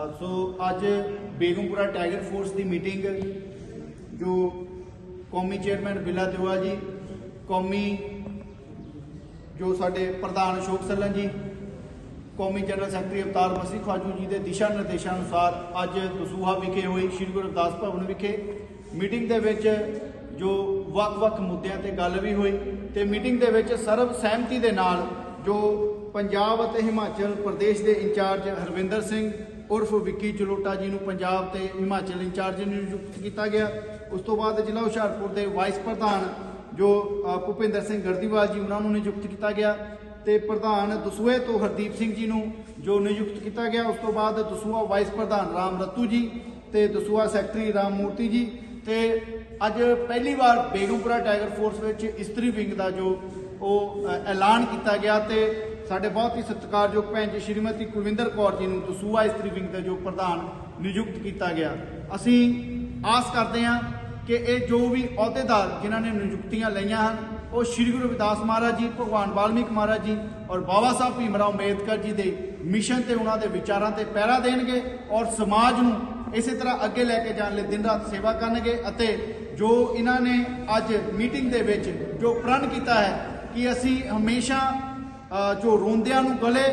ਸੋ ਅੱਜ Begampura tiger force ਦੀ meeting, ਜੋ ਕੌਮੀ ਚੇਅਰਮੈਨ ਬਿਲਾ ਦਿਵਾ ਜੀ, ਕੌਮੀ ਜੋ ਸਾਡੇ ਪ੍ਰਧਾਨ ਅਸ਼ੋਕ ਸੱਲਨ ਜੀ, ਕੌਮੀ ਜਨਰਲ ਸੈਕਟਰੀ ਅਵਤਾਰ ਮਸੀਹ ਖਾਜੂ ਜੀ ਦੇ ਦਿਸ਼ਾ ਨਿਰਦੇਸ਼ਾਂ ਅਨੁਸਾਰ ਅੱਜ ਦਸੂਹਾ ਵਿਖੇ ਹੋਈ ਸ੍ਰੀ ਗੁਰੂ ਰਵਿਦਾਸ ਭਵਨ ਵਿਖੇ ਮੀਟਿੰਗ ਦੇ ਵਿੱਚ ਜੋ ਵੱਖ-ਵੱਖ ਮੁੱਦਿਆਂ ਤੇ ਗੱਲ ਵੀ ਹੋਈ ਤੇ ਮੀਟਿੰਗ ਦੇ ਵਿੱਚ ਸਰਬ ਸਹਿਮਤੀ ਦੇ ਨਾਲ ਜੋ ਪੰਜਾਬ ਅਤੇ ਹਿਮਾਚਲ ਪ੍ਰਦੇਸ਼ ਦੇ ਇੰਚਾਰਜ ਹਰਵਿੰਦਰ ਸਿੰਘ ਉਰਫ ਵਿੱਕੀ ਚਲੋਟਾ ਜੀ ਨੂੰ ਪੰਜਾਬ ਤੇ ਹਿਮਾਚਲ ਇੰਚਾਰਜ ਨਿਯੁਕਤ ਕੀਤਾ ਗਿਆ। ਉਸ ਤੋਂ ਬਾਅਦ ਜ਼ਿਲ੍ਹਾ ਹੁਸ਼ਿਆਰਪੁਰ ਦੇ ਵਾਈਸ ਪ੍ਰਧਾਨ ਜੋ ਭੁਪਿੰਦਰ ਸਿੰਘ ਗਰਦੀਵਾਲ ਜੀ ਉਹਨਾਂ ਨੂੰ ਨਿਯੁਕਤ ਕੀਤਾ ਗਿਆ ਤੇ ਪ੍ਰਧਾਨ ਦਸੂਏ ਤੋਂ ਹਰਦੀਪ ਸਿੰਘ ਜੀ ਨੂੰ ਜੋ ਨਿਯੁਕਤ ਕੀਤਾ ਗਿਆ। ਉਸ ਤੋਂ ਬਾਅਦ ਦਸੂਆ ਵਾਈਸ ਪ੍ਰਧਾਨ ਰਾਮ ਰਤੂ ਜੀ ਤੇ ਦਸੂਹਾ ਸੈਕਟਰੀ ਰਾਮ ਮੂਰਤੀ ਜੀ ਤੇ ਅੱਜ ਪਹਿਲੀ ਵਾਰ ਬੇਗਮਪੁਰਾ ਟਾਈਗਰ ਫੋਰਸ ਵਿੱਚ ਇਸਤਰੀ ਵਿੰਗ ਦਾ ਜੋ ਉਹ ਐਲਾਨ ਕੀਤਾ ਗਿਆ ਤੇ ਸਾਡੇ ਬਹੁਤ ਹੀ ਸਤਿਕਾਰਯੋਗ ਭੈਣ ਜੀ ਸ਼੍ਰੀਮਤੀ ਕੁਲਵਿੰਦਰ ਕੌਰ ਜੀ ਨੂੰ ਦਸੂਹਾ ਇਸਤਰੀ ਵਿੰਗ ਦੇ ਜੋ ਪ੍ਰਧਾਨ ਨਿਯੁਕਤ ਕੀਤਾ ਗਿਆ। ਅਸੀਂ ਆਸ ਕਰਦੇ ਹਾਂ ਕਿ ਇਹ ਜੋ ਵੀ ਅਹੁਦੇਦਾਰ ਜਿਨ੍ਹਾਂ ਨੇ ਨਿਯੁਕਤੀਆਂ ਲਈਆਂ ਹਨ, ਉਹ ਸ੍ਰੀ ਗੁਰੂ ਰਵਿਦਾਸ ਮਹਾਰਾਜ ਜੀ, ਭਗਵਾਨ ਵਾਲਮੀਕ ਮਹਾਰਾਜ ਜੀ ਔਰ ਬਾਬਾ ਸਾਹਿਬ ਭੀਮਰਾਓ ਅੰਬੇਦਕਰ ਜੀ ਦੇ ਮਿਸ਼ਨ ਤੇ ਉਹਨਾਂ ਦੇ ਵਿਚਾਰਾਂ ਤੇ ਪਹਿਰਾ ਦੇਣਗੇ ਔਰ ਸਮਾਜ ਨੂੰ ਇਸੇ ਤਰ੍ਹਾਂ ਅੱਗੇ ਲੈ ਕੇ ਜਾਣ ਲਈ ਦਿਨ ਰਾਤ ਸੇਵਾ ਕਰਨਗੇ ਅਤੇ ਜੋ ਇਹਨਾਂ ਨੇ ਅੱਜ ਮੀਟਿੰਗ ਦੇ ਵਿੱਚ ਜੋ ਪ੍ਰਣ ਕੀਤਾ ਹੈ ਕਿ ਅਸੀਂ ਹਮੇਸ਼ਾ ਜੋ ਰੋਂਦਿਆਂ ਨੂੰ ਗਲੇ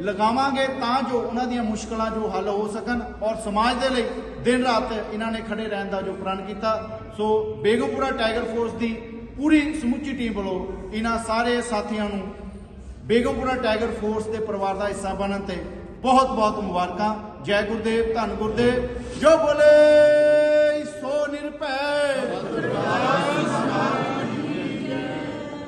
ਲਗਾਵਾਂਗੇ ਤਾਂ ਜੋ ਉਹਨਾਂ ਦੀਆਂ ਮੁਸ਼ਕਲਾਂ ਜੋ ਹੱਲ ਹੋ ਸਕਣ ਔਰ ਸਮਾਜ ਦੇ ਲਈ ਦਿਨ ਰਾਤ ਇਹਨਾਂ ਨੇ ਖੜੇ ਰਹਿਣ ਦਾ ਜੋ ਪ੍ਰਣ ਕੀਤਾ। ਸੋ ਬੇਗਮਪੁਰਾ ਟਾਈਗਰ ਫੋਰਸ ਦੀ ਪੂਰੀ ਸਮੁੱਚੀ ਟੀਮ ਵੱਲੋਂ ਇਹਨਾਂ ਸਾਰੇ ਸਾਥੀਆਂ ਨੂੰ ਬੇਗਮਪੁਰਾ ਟਾਈਗਰ ਫੋਰਸ ਦੇ ਪਰਿਵਾਰ ਦਾ ਹਿੱਸਾ ਬਣਨ ਤੇ ਬਹੁਤ ਬਹੁਤ ਮੁਬਾਰਕਾਂ। ਜੈ ਗੁਰਦੇਵ, ਧੰਨ ਗੁਰਦੇਵ, ਜੋ ਬੋਲੇ।